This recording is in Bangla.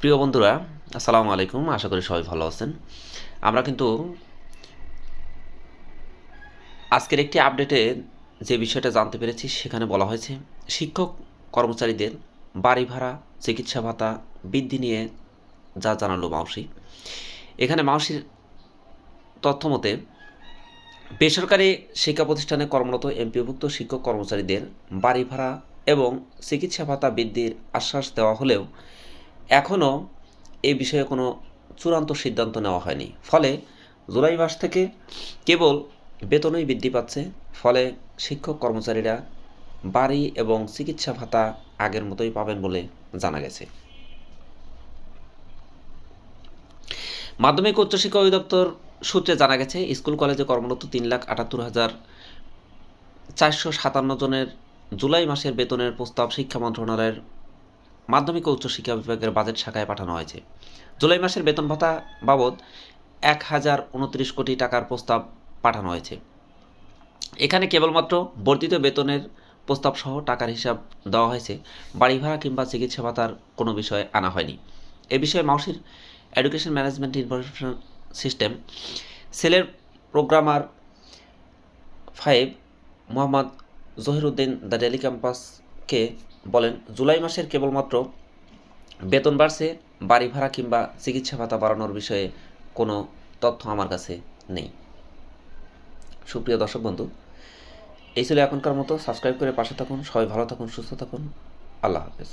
প্রিয় বন্ধুরা, আসসালামু আলাইকুম। আশা করি সবাই ভালো আছেন। আমরা কিন্তু আজকের একটি আপডেটে যে বিষয়টা জানতে পেরেছি, সেখানে বলা হয়েছে, শিক্ষক কর্মচারীদের বাড়ি ভাড়া, চিকিৎসা ভাতা, বৃদ্ধি নিয়ে যা জানালো মাউসি। এখানে মাউসির তথ্য মতে, বেসরকারি শিক্ষা প্রতিষ্ঠানে কর্মরত এমপিভুক্ত শিক্ষক কর্মচারীদের বাড়ি ভাড়া এবং চিকিৎসা ভাতা বৃদ্ধির আশ্বাস দেওয়া হলেও এখনও এ বিষয়ে কোনো চূড়ান্ত সিদ্ধান্ত নেওয়া হয়নি। ফলে জুলাই মাস থেকে কেবল বেতনই বৃদ্ধি পাচ্ছে, ফলে শিক্ষক কর্মচারীরা বাড়ি এবং চিকিৎসা ভাতা আগের মতোই পাবেন বলে জানা গেছে। মাধ্যমিক উচ্চশিক্ষা অধিদপ্তর সূত্রে জানা গেছে, স্কুল কলেজে কর্মরত তিন লাখ আটাত্তর হাজার চারশো সাতান্ন জনের জুলাই মাসের বেতনের প্রস্তাব শিক্ষা মন্ত্রণালয়ের মাধ্যমিক ও উচ্চশিক্ষা বিভাগের বাজেট শাখায় পাঠানো হয়েছে। জুলাই মাসের বেতন ভাতা বাবদ এক হাজার উনত্রিশ কোটি টাকার প্রস্তাব পাঠানো হয়েছে। এখানে কেবলমাত্র বর্ধিত বেতনের প্রস্তাব সহ টাকার হিসাব দেওয়া হয়েছে। বাড়ি ভাড়া কিংবা চিকিৎসা ভাতার কোনো বিষয় আনা হয়নি। এ বিষয়ে মাউসির এডুকেশন ম্যানেজমেন্ট ইনফরমেশন সিস্টেম সেলের programmer five Mohammad Zahiruddin the daily ক্যাম্পাসকে বলেন, জুলাই মাসের কেবলমাত্র বেতন বাড়ছে, বাড়ি ভাড়া কিংবা চিকিৎসা ভাতা বাড়ানোর বিষয়ে কোনো তথ্য আমার কাছে নেই। সুপ্রিয় দর্শক বন্ধু, এই ছিল এখনকার মতো। সাবস্ক্রাইব করে পাশে থাকুন। সবাই ভালো থাকুন, সুস্থ থাকুন। আল্লাহ হাফেজ।